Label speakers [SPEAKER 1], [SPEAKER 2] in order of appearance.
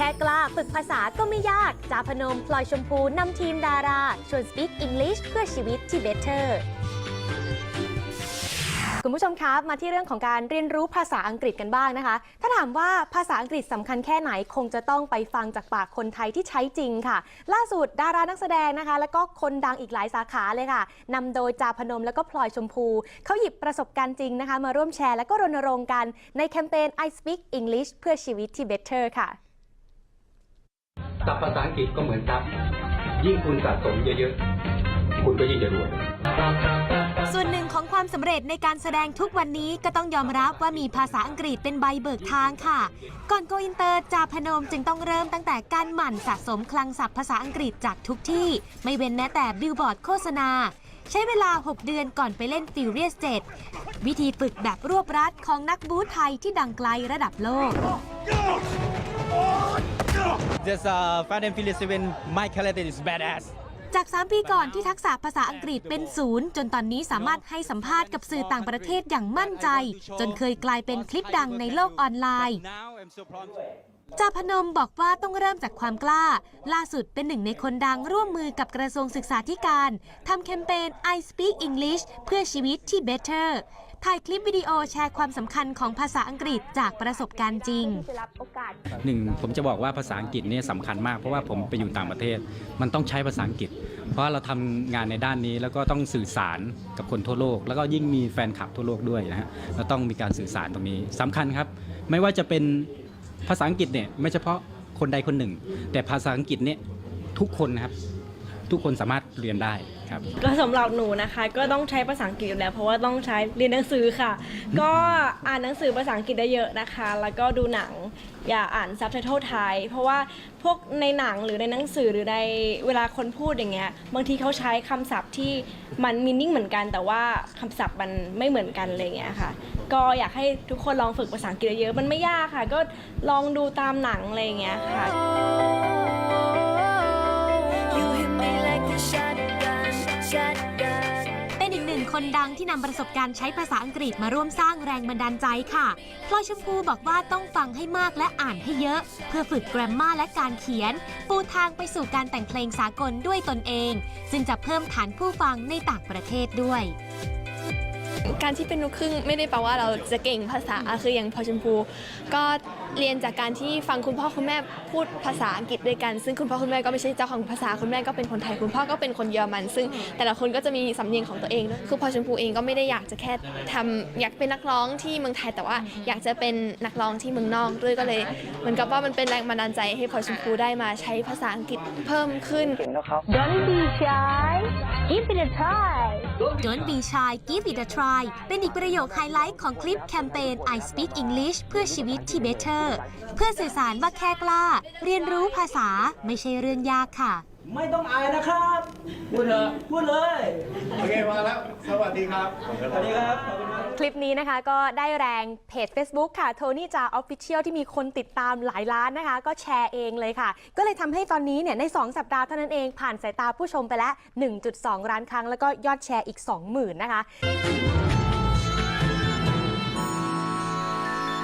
[SPEAKER 1] ค่กล้าฝึกภาษาก็ไม่ยาก จาพนมพลอยชมพูนำทีมดารา ชวน Speak English เพื่อชีวิตที่ better คุณผู้ชมครับ มาที่เรื่องของการเรียนรู้ภาษาอังกฤษกันบ้างนะคะ ถ้าถามว่าภาษาอังกฤษสำคัญแค่ไหนคงจะต้องไปฟังจากปากคนไทยที่ใช้จริงค่ะ ล่าสุดดารานักแสดงนะคะ แล้วก็คนดังอีกหลายสาขาเลยค่ะนำโดยจาพนมแล้วก็พลอยชมพู เขาหยิบประสบการณ์จริงนะคะ มาร่วมแชร์และก็รณรงค์กันในแคมเปญ I Speak English เพื่อชีวิตที่ better ค่ะ
[SPEAKER 2] กับภาษาอังกฤษก็เหมือนครับยิ่งคุณสะสมเยอะๆ คุณก็ยิ่งจะรวย
[SPEAKER 1] ส่วนหนึ่งของความสำเร็จในการแสดงทุกวันนี้ก็ต้องยอมรับว่ามีภาษาอังกฤษเป็นใบเบิกทางค่ะ ก่อนโกอินเตอร์จาพนมจึงต้องเริ่มตั้งแต่การหมั่นสะสมคลังศัพท์ภาษาอังกฤษจากทุกที่ ไม่เว้นแม้แต่บิลบอร์ดโฆษณา ใช้เวลา 6 เดือนก่อนไปเล่น Furious 7 วิธีฝึกแบบรวบรัดของนักบู๊ไทยที่ดังไกลระดับโลก
[SPEAKER 3] Just uh, Fast and Furious 7, my character is badass.
[SPEAKER 1] จาก 3 ปีก่อนที่ทักษะภาษาอังกฤษเป็นศูนย์ จนตอนนี้สามารถให้สัมภาษณ์กับสื่อต่างประเทศอย่างมั่นใจ จนเคยกลายเป็นคลิปดังในโลกออนไลน์
[SPEAKER 3] Now I'm so proud.
[SPEAKER 1] จาพนมบอกว่าต้องเริ่มจากความกล้า ล่าสุดเป็นหนึ่งในคนดังร่วมมือกับกระทรวงศึกษาธิการทำแคมเปญ I Speak English เพื่อชีวิตที่ better ถ่ายคลิปวิดีโอแชร์ความสำคัญของภาษาอังกฤษจากประสบการณ์จริง
[SPEAKER 4] หนึ่งผมจะบอกว่าภาษาอังกฤษเนี่ยสำคัญมากเพราะว่าผมไปอยู่ต่างประเทศ มันต้องใช้ภาษาอังกฤษ เพราะเราทำงานในด้านนี้แล้วก็ต้องสื่อสารกับคนทั่วโลก แล้วก็ยิ่งมีแฟนคลับทั่วโลกด้วยนะฮะเราต้องมีการสื่อสารตรงนี้สำคัญครับ ไม่ว่าจะเป็น ภาษาอังกฤษเนี่ยไม่เฉพาะคนใดคนหนึ่ง แต่ภาษาอังกฤษเนี่ยทุกคนนะครับ ทุกคนสามารถเรียนได้ครับ
[SPEAKER 5] ก็สำหรับหนูนะคะก็ต้องใช้ภาษาอังกฤษอยู่แล้วเพราะว่าต้องใช้เรียนหนังสือค่ะ ก็อ่านหนังสือภาษาอังกฤษได้เยอะนะคะ แล้วก็ดูหนังอย่าอ่านซับไตเติลไทย เพราะว่าพวกในหนังหรือในหนังสือหรือในเวลาคนพูดอย่างเงี้ยบางทีเขาใช้คำศัพท์ที่มันมีนิ่งเหมือนกัน แต่ว่าคำศัพท์มันไม่เหมือนกันอะไรอย่างเงี้ยค่ะก็อยากให้ทุกคนลองฝึกภาษาอังกฤษเยอะๆมันไม่ยากค่ะ ก็ลองดูตามหนังอะไรอย่างเงี้ยค่ะ
[SPEAKER 1] คนดังที่นำประสบการณ์ใช้ภาษาอังกฤษมาร่วมสร้างแรงบันดาลใจค่ะพลอยชมพูบอกว่าต้องฟังให้มากและอ่านให้เยอะ เพื่อฝึกแกรมมาและการเขียน ปูทางไปสู่การแต่งเพลงสากลด้วยตนเอง ซึ่งจะเพิ่มฐานผู้ฟังในต่างประเทศด้วย
[SPEAKER 6] การที่เป็นลูกครึ่งไม่ได้แปลว่าเราจะเก่งภาษาคืออย่างพอชมพู ก็เรียนจากการที่ฟังคุณพ่อคุณแม่พูดภาษาอังกฤษด้วยกัน ซึ่งคุณพ่อคุณแม่ก็ไม่ใช่เจ้าของภาษาคุณแม่ก็เป็นคนไทยคุณพ่อก็เป็นคนเยอรมัน ซึ่งแต่ละคนก็จะมีสำเนียงของตัวเองด้วยคือพอชมพูเองก็ไม่ได้อยากจะแค่ทำอยากเป็นนักร้องที่เมืองไทยแต่ว่าอยากจะเป็นนักร้องที่เมืองนอกด้วยก็เลยเหมือนกับว่ามันเป็นแรงบันดาลใจให้พอชมพูได้มาใช้ภาษาอังกฤษเพิ่มขึ้น
[SPEAKER 7] Don't be shy. Give it a try.
[SPEAKER 1] Don't be shy give it a try เป็นอีกประโยคไฮไลท์ของคลิปแคมเปญ I Speak English เพื่อชีวิตที่ better เพื่อสื่อสารว่าแค่กล้า เรียนรู้ภาษาไม่ใช่เรื่องยากค่ะ
[SPEAKER 8] ไม่ต้องอายนะครับ พูดเถอะพูดเลย
[SPEAKER 9] โอเคมาแล้ว สวัสดีครับ
[SPEAKER 8] สวัสดีครับขอบคุณครับ
[SPEAKER 1] คลิปนี้นะคะก็ได้แรงเพจ Facebook ค่ะโทนี่จาออฟฟิเชียลที่มีคนติดตามหลายล้านนะคะ ก็แชร์เองเลยค่ะ ก็เลยทำให้ตอนนี้เนี่ยใน 2 สัปดาห์เท่านั้นเองผ่านสายตาผู้ชมไปแล้ว 1.2ล้านครั้งแล้วก็ยอดแชร์อีก 20,000 นะคะ